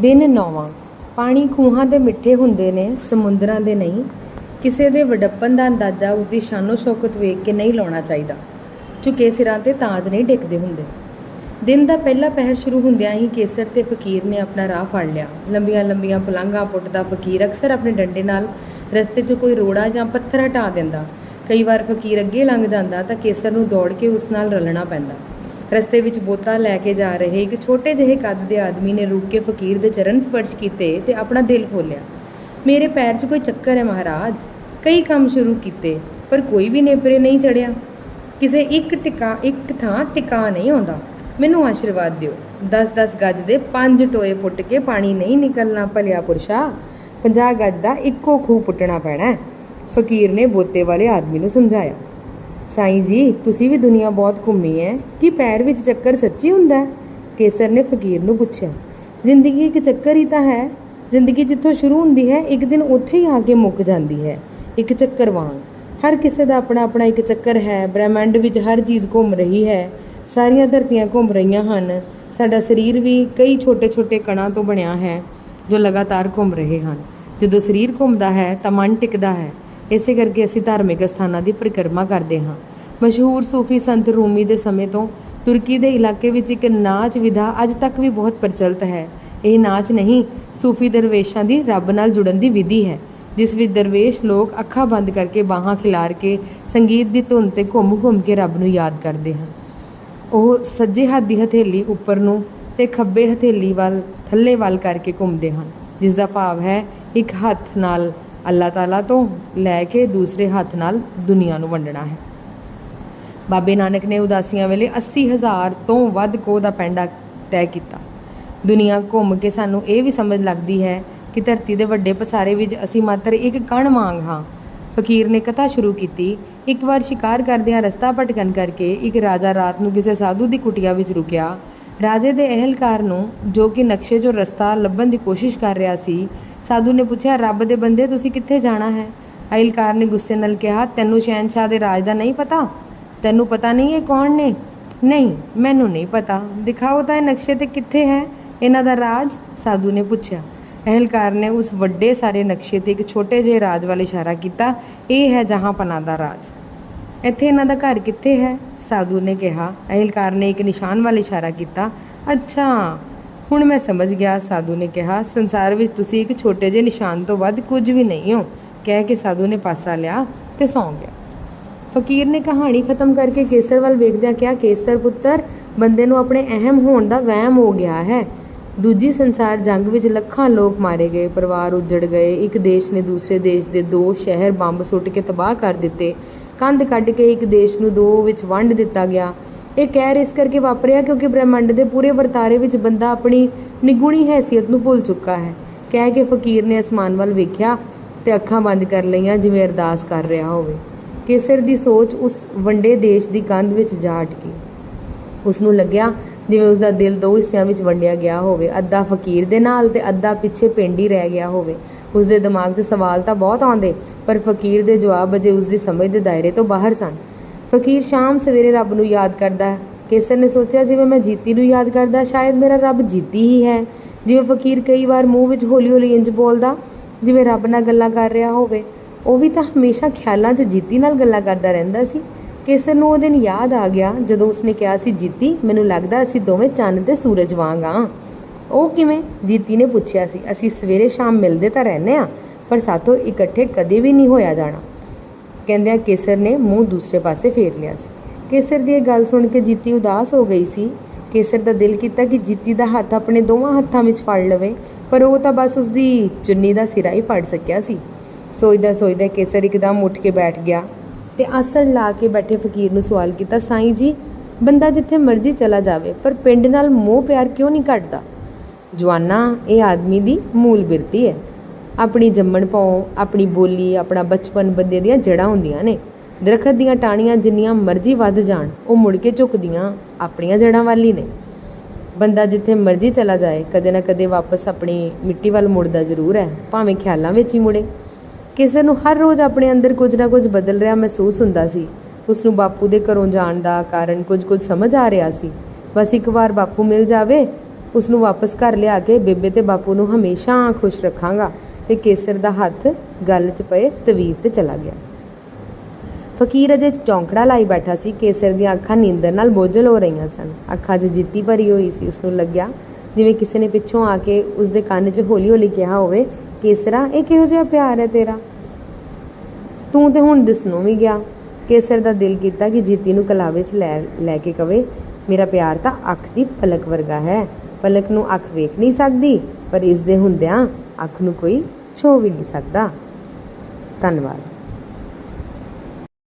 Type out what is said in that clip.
ਦਿਨ ਨੌਵਾਂ। ਪਾਣੀ ਖੂਹਾਂ ਦੇ ਮਿੱਠੇ ਹੁੰਦੇ ਨੇ, ਸਮੁੰਦਰਾਂ ਦੇ ਨਹੀਂ। ਕਿਸੇ ਦੇ ਵਡੱਪਨ ਦਾ ਅੰਦਾਜ਼ਾ ਉਸ ਦੀ ਸ਼ਾਨੋ ਸ਼ੌਕਤ ਵੇਖ ਕੇ ਨਹੀਂ ਲਾਉਣਾ ਚਾਹੀਦਾ। ਝੁਕੇ ਸਿਰਾਂ ਤੇ ਤਾਜ ਨਹੀਂ ਟਿਕਦੇ ਹੁੰਦੇ। ਦਿਨ ਦਾ ਪਹਿਲਾ ਪਹਿਰ ਸ਼ੁਰੂ ਹੁੰਦਿਆਂ ਹੀ ਕੇਸਰ ਤੇ ਫਕੀਰ ਨੇ ਆਪਣਾ ਰਾਹ ਫੜ ਲਿਆ। ਲੰਬੀਆਂ ਲੰਬੀਆਂ ਪਲੰਘਾਂ ਪੁੱਟਦਾ ਫਕੀਰ ਅਕਸਰ ਆਪਣੇ ਡੰਡੇ ਨਾਲ ਰਸਤੇ 'ਚ ਕੋਈ ਰੋੜਾ ਜਾਂ ਪੱਥਰ ਹਟਾ ਦਿੰਦਾ। ਕਈ ਵਾਰ ਫਕੀਰ ਅੱਗੇ ਲੰਘ ਜਾਂਦਾ ਤਾਂ ਕੇਸਰ ਨੂੰ ਦੌੜ ਕੇ ਉਸ ਨਾਲ ਰਲਣਾ ਪੈਂਦਾ। ਰਸਤੇ ਵਿੱਚ ਬੋਤਾ ਲੈ ਕੇ ਜਾ ਰਹੇ ਇੱਕ ਛੋਟੇ ਜਿਹੇ ਕੱਦ ਦੇ ਆਦਮੀ ਨੇ ਰੁਕ ਕੇ ਫਕੀਰ ਦੇ ਚਰਨ ਸਪਰਸ਼ ਕੀਤੇ ਤੇ ਆਪਣਾ ਦਿਲ ਫੋਲਿਆ। ਮੇਰੇ ਪੈਰ 'ਚ ਕੋਈ ਚੱਕਰ ਹੈ ਮਹਾਰਾਜ। ਕਈ ਕੰਮ ਸ਼ੁਰੂ ਕੀਤੇ, ਪਰ ਕੋਈ ਵੀ ਨੇਪਰੇ ਨਹੀਂ ਚੜਿਆ। ਕਿਸੇ ਇੱਕ ਟਿਕਾ, ਇੱਕ ਥਾਂ ਟਿਕਾ ਨਹੀਂ ਆਉਂਦਾ। ਮੈਨੂੰ ਆਸ਼ੀਰਵਾਦ ਦਿਓ। 10-10 ਗੱਜ ਦੇ ਪੰਜ ਟੋਏ ਪੁੱਟ ਕੇ ਪਾਣੀ ਨਹੀਂ ਨਿਕਲਣਾ ਭਲਿਆ ਪੁਰਸ਼ਾ। 50 ਗੱਜ ਦਾ ਇੱਕੋ ਖੂਹ ਪੁੱਟਣਾ ਪੈਣਾ ਫਕੀਰ ਨੇ ਬੋਤੇ ਵਾਲੇ ਆਦਮੀ ਨੂੰ ਸਮਝਾਇਆ। ਸਾਈਂ ਜੀ, ਤੁਸੀਂ ਵੀ ਦੁਨੀਆ ਬਹੁਤ ਘੁੰਮੀ ਹੈ ਕੀ ਪੈਰ ਵਿੱਚ ਚੱਕਰ ਸੱਚੀ ਹੁੰਦਾ ਕੇਸਰ ਨੇ ਫਕੀਰ ਨੂੰ ਪੁੱਛਿਆ। ਜ਼ਿੰਦਗੀ ਇੱਕ ਚੱਕਰ ਹੀ ਤਾਂ ਹੈ। ਜ਼ਿੰਦਗੀ ਜਿੱਥੋਂ ਸ਼ੁਰੂ ਹੁੰਦੀ ਹੈ, ਇੱਕ ਦਿਨ ਉੱਥੇ ਹੀ ਆ ਕੇ ਮੁੱਕ ਜਾਂਦੀ ਹੈ। ਇੱਕ ਚੱਕਰ ਵਾਂਗ ਹਰ ਕਿਸੇ ਦਾ ਆਪਣਾ ਆਪਣਾ ਇੱਕ ਚੱਕਰ ਹੈ। ਬ੍ਰਹਿਮੰਡ ਵਿੱਚ ਹਰ ਚੀਜ਼ ਘੁੰਮ ਰਹੀ ਹੈ। ਸਾਰੀਆਂ ਧਰਤੀਆਂ ਘੁੰਮ ਰਹੀਆਂ ਹਨ। ਸਾਡਾ ਸਰੀਰ ਵੀ ਕਈ ਛੋਟੇ-ਛੋਟੇ ਕਣਾਂ ਤੋਂ ਬਣਿਆ ਹੈ, ਜੋ ਲਗਾਤਾਰ ਘੁੰਮ ਰਹੇ ਹਨ। ਜਦੋਂ ਸਰੀਰ ਘੁੰਮਦਾ ਹੈ, ਤਾਂ ਮਨ ਟਿਕਦਾ ਹੈ। ਇਸੇ ਕਰਕੇ ਅਸੀਂ ਧਾਰਮਿਕ ਸਥਾਨਾਂ ਦੀ ਪਰਿਕਰਮਾ ਕਰਦੇ ਹਾਂ। ਮਸ਼ਹੂਰ ਸੂਫੀ ਸੰਤ ਰੂਮੀ ਦੇ ਸਮੇਂ ਤੋਂ ਤੁਰਕੀ ਦੇ ਇਲਾਕੇ ਵਿੱਚ ਇੱਕ ਨਾਚ ਵਿਧਾ ਅੱਜ ਤੱਕ ਵੀ ਬਹੁਤ ਪ੍ਰਚਲਿਤ ਹੈ। ਇਹ ਨਾਚ ਨਹੀਂ, ਸੂਫੀ ਦਰਵੇਸ਼ਾਂ ਦੀ ਰੱਬ ਨਾਲ ਜੁੜਨ ਦੀ ਵਿਧੀ ਹੈ, ਜਿਸ ਵਿੱਚ ਦਰਵੇਸ਼ ਲੋਕ ਅੱਖਾਂ ਬੰਦ ਕਰਕੇ ਬਾਹਾਂ ਖਿਲਾਰ ਕੇ ਸੰਗੀਤ ਦੀ ਧੁਨ ਤੇ ਘੁੰਮ-ਘੁੰਮ ਕੇ ਰੱਬ ਨੂੰ ਯਾਦ ਕਰਦੇ ਹਨ। ਉਹ ਸੱਜੇ ਹੱਥ ਦੀ ਹਥੇਲੀ ਉੱਪਰ ਨੂੰ ਤੇ ਖੱਬੇ ਹਥੇਲੀ ਵੱਲ, ਥੱਲੇ ਵੱਲ ਕਰਕੇ ਘੁੰਮਦੇ ਹਨ ਜਿਸ ਦਾ ਭਾਵ ਹੈ ਇੱਕ ਹੱਥ ਨਾਲ ਅੱਲਾਹ ਤਾਲਾ ਤੋਂ ਲੈ ਕੇ ਦੂਸਰੇ ਹੱਥ ਨਾਲ ਦੁਨੀਆ ਨੂੰ ਵੰਡਣਾ ਹੈ। ਬਾਬੇ ਨਾਨਕ ਨੇ ਉਦਾਸੀਆਂ ਵੇਲੇ 80000 ਤੋਂ ਵੱਧ ਕੋਹ ਦਾ ਪੈਂਡਾ ਤੈਅ ਕੀਤਾ। ਦੁਨੀਆ ਘੁੰਮ ਕੇ ਸਾਨੂੰ ਇਹ ਵੀ ਸਮਝ ਲੱਗਦੀ ਹੈ ਕਿ ਧਰਤੀ ਦੇ ਵੱਡੇ ਪਸਾਰੇ ਵਿੱਚ ਅਸੀਂ ਮਾਤਰ ਇੱਕ ਕਣ ਵਾਂਗ ਹਾਂ। ਫਕੀਰ ਨੇ ਕਥਾ ਸ਼ੁਰੂ ਕੀਤੀ, ਇੱਕ ਵਾਰ ਸ਼ਿਕਾਰ ਕਰਦਿਆਂ ਰਸਤਾ ਭਟਕਣ ਕਰਕੇ ਇੱਕ ਰਾਜਾ ਰਾਤ ਨੂੰ ਕਿਸੇ ਸਾਧੂ ਦੀ ਕੁਟਿਆ ਵਿੱਚ ਰੁਕਿਆ। ਰਾਜੇ ਦੇ ਅਹਿਲਕਾਰ ਨੂੰ, ਜੋ ਕਿ ਨਕਸ਼ੇ 'ਚੋਂ ਰਸਤਾ ਲੱਭਣ ਦੀ ਕੋਸ਼ਿਸ਼ ਕਰ ਰਿਹਾ ਸੀ, ਸਾਧੂ ਨੇ ਪੁੱਛਿਆ, ਰੱਬ ਦੇ ਬੰਦੇ ਤੁਸੀਂ ਕਿੱਥੇ ਜਾਣਾ ਹੈ? ਅਹਿਲਕਾਰ ਨੇ ਗੁੱਸੇ ਨਾਲ ਕਿਹਾ, ਤੈਨੂੰ ਸ਼ਹਿਨशाह ਦੇ ਰਾਜ ਦਾ ਨਹੀਂ ਪਤਾ? ਤੈਨੂੰ ਪਤਾ ਨਹੀਂ ਇਹ ਕੌਣ ਨੇ? ਨਹੀਂ, ਮੈਨੂੰ ਨਹੀਂ ਪਤਾ। ਦਿਖਾਓ ਤਾਂ ਇਹ ਨਕਸ਼ੇ ਤੇ ਕਿੱਥੇ ਹੈ ਇਹਨਾਂ ਦਾ ਰਾਜ, ਸਾਧੂ ਨੇ ਪੁੱਛਿਆ। ਅਹਿਲਕਾਰ ਨੇ ਉਸ ਵੱਡੇ ਸਾਰੇ ਨਕਸ਼ੇ ਤੇ ਇੱਕ ਛੋਟੇ ਜਿਹੇ ਰਾਜ ਵੱਲ ਇਸ਼ਾਰਾ ਕੀਤਾ, ਇਹ ਹੈ ਜਹਾਂਪਨਾ ਦਾ ਰਾਜ। ਇੱਥੇ ਇਹਨਾਂ ਦਾ ਘਰ ਕਿੱਥੇ ਹੈ? ਸਾਧੂ ਨੇ ਕਿਹਾ। ਅਹਿਲਕਾਰ ਨੇ ਇੱਕ ਨਿਸ਼ਾਨ ਵੱਲ ਇਸ਼ਾਰਾ ਕੀਤਾ। ਅੱਛਾ, ਹੁਣ ਮੈਂ ਸਮਝ ਗਿਆ, ਸਾਧੂ ਨੇ ਕਿਹਾ। ਸੰਸਾਰ ਵਿੱਚ ਤੁਸੀਂ ਇੱਕ ਛੋਟੇ ਜਿਹੇ ਨਿਸ਼ਾਨ ਤੋਂ ਵੱਧ ਕੁਝ ਵੀ ਨਹੀਂ ਹੋ। ਕਹਿ ਕੇ ਸਾਧੂ ਨੇ ਪਾਸਾ ਲਿਆ ਤੇ ਸੌਂ ਗਿਆ। ਫਕੀਰ ਨੇ ਕਹਾਣੀ ਖਤਮ ਕਰਕੇ ਕੇਸਰ ਵੱਲ ਵੇਖਦਿਆਂ ਕਿਹਾ, ਕੇਸਰ ਪੁੱਤਰ, ਬੰਦੇ ਨੂੰ ਆਪਣੇ ਅਹਿਮ ਹੋਣ ਦਾ ਵਹਿਮ ਹੋ ਗਿਆ ਹੈ। ਦੂਜੀ ਸੰਸਾਰ ਜੰਗ ਵਿੱਚ ਲੱਖਾਂ ਲੋਕ ਮਾਰੇ ਗਏ, ਪਰਿਵਾਰ ਉੱਜੜ ਗਏ। ਇੱਕ ਦੇਸ਼ ਨੇ ਦੂਸਰੇ ਦੇਸ਼ ਦੇ ਦੋ ਸ਼ਹਿਰ ਬੰਬ ਸੁੱਟ ਕੇ ਤਬਾਹ ਕਰ ਦਿੱਤੇ। ਕੰਧ ਕੱਢ ਕੇ ਇੱਕ ਦੇਸ਼ ਨੂੰ ਦੋ ਵਿੱਚ ਵੰਡ ਦਿੱਤਾ ਗਿਆ। ਇਹ ਕਹਿਰ ਇਸ ਕਰਕੇ ਵਾਪਰਿਆ ਕਿਉਂਕਿ ਬ੍ਰਹਿਮੰਡ ਦੇ ਪੂਰੇ ਵਰਤਾਰੇ ਵਿੱਚ ਬੰਦਾ ਆਪਣੀ ਨਿਗੁਣੀ ਹੈਸੀਅਤ ਨੂੰ ਭੁੱਲ ਚੁੱਕਾ ਹੈ। ਕਹਿ ਕੇ ਫਕੀਰ ਨੇ ਅਸਮਾਨ ਵੱਲ ਵੇਖਿਆ ਤੇ ਅੱਖਾਂ ਬੰਦ ਕਰ ਲਈਆਂ ਜਿਵੇਂ ਅਰਦਾਸ ਕਰ ਰਿਹਾ ਹੋਵੇ। ਕੇਸਰ ਦੀ ਸੋਚ ਉਸ ਵੰਡੇ ਦੇਸ਼ ਦੀ ਕੰਧ ਵਿੱਚ ਜਾ ਅਟਕੀ। ਉਸ ਨੂੰ ਲੱਗਿਆ ਜਿਵੇਂ ਉਸ ਦਾ ਦਿਲ ਦੋ ਹਿੱਸਿਆਂ ਵਿੱਚ ਵੰਡਿਆ ਗਿਆ ਹੋਵੇ, ਅੱਧਾ ਫਕੀਰ ਦੇ ਨਾਲ ਤੇ ਅੱਧਾ ਪਿੱਛੇ ਪਿੰਡ ਹੀ ਰਹਿ ਗਿਆ ਹੋਵੇ। ਉਸ ਦੇ ਦਿਮਾਗ 'ਚ ਸਵਾਲ ਤਾਂ ਬਹੁਤ ਆਉਂਦੇ, ਪਰ ਫਕੀਰ ਦੇ ਜਵਾਬ ਅਜੇ ਉਸ ਦੀ ਸਮਝ ਦੇ ਦਾਇਰੇ ਤੋਂ ਬਾਹਰ ਸਨ। ਫਕੀਰ ਸ਼ਾਮ ਸਵੇਰੇ ਰੱਬ ਨੂੰ ਯਾਦ ਕਰਦਾ ਹੈ। ਕੇਸਰ ਨੇ ਸੋਚਿਆ, ਜਿਵੇਂ ਮੈਂ ਜੀਤੀ ਨੂੰ ਯਾਦ ਕਰਦਾ, ਸ਼ਾਇਦ ਮੇਰਾ ਰੱਬ ਜੀਤੀ ਹੀ ਹੈ। ਜਿਵੇਂ ਫਕੀਰ ਕਈ ਵਾਰ ਮੂੰਹ ਵਿੱਚ ਹੌਲੀ-ਹੌਲੀ ਇੰਜ ਬੋਲਦਾ, ਜਿਵੇਂ ਰੱਬ ਨਾਲ ਗੱਲਾਂ ਕਰ ਰਿਹਾ ਹੋਵੇ। ਉਹ ਵੀ ਤਾਂ ਹਮੇਸ਼ਾ ਖਿਆਲਾਂ 'ਚ ਜੀਤੀ ਨਾਲ ਗੱਲਾਂ ਕਰਦਾ ਰਹਿੰਦਾ ਸੀ। ਕੇਸਰ ਨੂੰ ਉਹ ਦਿਨ ਯਾਦ ਆ ਗਿਆ ਜਦੋਂ ਉਸਨੇ ਕਿਹਾ ਸੀ, ਜੀਤੀ, ਮੈਨੂੰ ਲੱਗਦਾ ਅਸੀਂ ਦੋਵੇਂ ਚੰਨ ਤੇ ਸੂਰਜ ਵਾਂਗ ਆ। ਉਹ ਕਿਵੇਂ? ਜੀਤੀ ਨੇ ਪੁੱਛਿਆ ਸੀ, ਅਸੀਂ ਸਵੇਰੇ ਸ਼ਾਮ ਮਿਲਦੇ ਤਾਂ ਰਹਿੰਦੇ ਆ, ਪਰ ਸਾਥੋਂ ਇਕੱਠੇ ਕਦੇ ਵੀ ਨਹੀਂ ਹੋਇਆ ਜਾਣਾ। ਕਹਿੰਦਿਆਂ ਕੇਸਰ ਨੇ ਮੂੰਹ ਦੂਸਰੇ ਪਾਸੇ ਫੇਰ ਲਿਆ ਸੀ। ਕੇਸਰ ਦੀ ਇਹ ਗੱਲ ਸੁਣ ਕੇ ਜੀਤੀ ਉਦਾਸ ਹੋ ਗਈ ਸੀ। ਕੇਸਰ ਦਾ ਦਿਲ ਕੀਤਾ ਕਿ ਜੀਤੀ ਦਾ ਹੱਥ ਆਪਣੇ ਦੋਵਾਂ ਹੱਥਾਂ ਵਿੱਚ ਫੜ ਲਵੇ, ਪਰ ਉਹ ਤਾਂ ਬਸ ਉਸਦੀ ਚੁੰਨੀ ਦਾ ਸਿਰਾ ਹੀ ਫੜ ਸਕਿਆ ਸੀ। ਸੋਚਦਾ ਸੋਚਦਾ ਕੇਸਰ ਇੱਕਦਮ ਉੱਠ ਕੇ ਬੈਠ ਗਿਆ। ਤੇ ਆਸਣ ਲਾ ਕੇ ਬੈਠੇ ਫਕੀਰ ਨੂੰ ਸਵਾਲ ਕੀਤਾ, ਸਾਈਂ ਜੀ, ਬੰਦਾ ਜਿੱਥੇ ਮਰਜ਼ੀ ਚਲਾ ਜਾਵੇ, ਪਰ ਪਿੰਡ ਨਾਲ ਮੋਹ ਪਿਆਰ ਕਿਉਂ ਨਹੀਂ ਘਟਦਾ? ਜਵਾਨਾ, ਇਹ ਆਦਮੀ ਦੀ ਮੂਲ ਬਿਰਤੀ ਹੈ। ਆਪਣੀ ਜੰਮਣ ਪਾਉ ਆਪਣੀ ਬੋਲੀ, ਆਪਣਾ ਬਚਪਨ ਬੰਦੇ ਦੀਆਂ ਜੜਾਂ ਹੁੰਦੀਆਂ ਨੇ। ਦਰਖਤ ਦੀਆਂ ਟਾਹਣੀਆਂ ਜਿੰਨੀਆਂ ਮਰਜ਼ੀ ਵੱਧ ਜਾਣ, ਉਹ ਮੁੜ ਕੇ ਝੁਕਦੀਆਂ ਆਪਣੀਆਂ ਜੜਾਂ ਵੱਲ ਹੀ ਨੇ। ਬੰਦਾ ਜਿੱਥੇ ਮਰਜ਼ੀ ਚਲਾ ਜਾਏ, ਕਦੇ ਨਾ ਕਦੇ ਵਾਪਸ ਆਪਣੀ ਮਿੱਟੀ ਵੱਲ ਮੁੜਦਾ ਜ਼ਰੂਰ ਹੈ, ਭਾਵੇਂ ਖਿਆਲਾਂ ਵਿੱਚ ਹੀ ਮੁੜੇ। ਕਿਸੇ ਨੂੰ ਹਰ ਰੋਜ਼ ਆਪਣੇ ਅੰਦਰ ਕੁਝ ਨਾ ਕੁਝ ਬਦਲ ਰਿਹਾ ਮਹਿਸੂਸ ਹੁੰਦਾ ਸੀ। ਉਸ ਨੂੰ ਬਾਪੂ ਦੇ ਘਰੋਂ ਜਾਣ ਦਾ ਕਾਰਨ ਕੁਝ ਕੁਝ ਸਮਝ ਆ ਰਿਹਾ ਸੀ। ਬਸ ਇੱਕ ਵਾਰ ਬਾਪੂ ਮਿਲ ਜਾਵੇ ਉਸ ਨੂੰ ਵਾਪਸ ਘਰ ਲਿਆ ਕੇ ਬੇਬੇ ਤੇ ਬਾਪੂ ਨੂੰ ਹਮੇਸ਼ਾ ਖੁਸ਼ ਰੱਖਾਂਗਾ। ਤੇ ਕੇਸਰ ਦਾ ਹੱਥ ਗੱਲ 'ਚ ਪਏ ਤਵੀਰ ਤੇ ਚਲਾ ਗਿਆ। ਫਕੀਰ ਅਜੇ ਚੌਂਕੜਾ ਲਾਈ ਬੈਠਾ ਸੀ। ਕੇਸਰ ਦੀਆਂ ਅੱਖਾਂ ਨੀਂਦਰ ਨਾਲ ਬੋਝਲ ਹੋ ਰਹੀਆਂ ਸਨ। ਅੱਖਾਂ 'ਚ ਜਿੱਤੀ ਭਰੀ ਹੋਈ ਸੀ। ਉਸ ਨੂੰ ਲੱਗਿਆ ਜਿਵੇਂ ਕਿਸੇ ਨੇ ਪਿੱਛੋਂ ਆ ਕੇ ਉਸ ਦੇ ਕੰਨ 'ਚ ਹੌਲੀ-ਹੌਲੀ ਕਿਹਾ ਹੋਵੇ ਕੇਸਰਾ ਇਹ ਕਿਹੋ ਜਿਹਾ ਪਿਆਰ ਹੈ ਤੇਰਾ? ਤੂੰ ਤੇ ਹੁਣ ਦਿਸਣੋਂ ਵੀ ਗਿਆ। ਕੇਸਰ ਦਾ ਦਿਲ ਕੀਤਾ ਕਿ ਜੀਤੀ ਨੂੰ ਕਲਾਵੇ 'ਚ ਲੈ ਲੈ ਕੇ ਕਵੇ, ਮੇਰਾ ਪਿਆਰ ਤਾਂ ਅੱਖ ਦੀ ਪਲਕ ਵਰਗਾ ਹੈ। ਪਲਕ ਨੂੰ ਅੱਖ ਵੇਖ ਨਹੀਂ ਸਕਦੀ, ਪਰ ਇਸ ਦੇ ਹੁੰਦਿਆਂ ਅੱਖ ਨੂੰ ਕੋਈ ਛੋ ਵੀ ਨਹੀਂ ਸਕਦਾ। ਧੰਨਵਾਦ।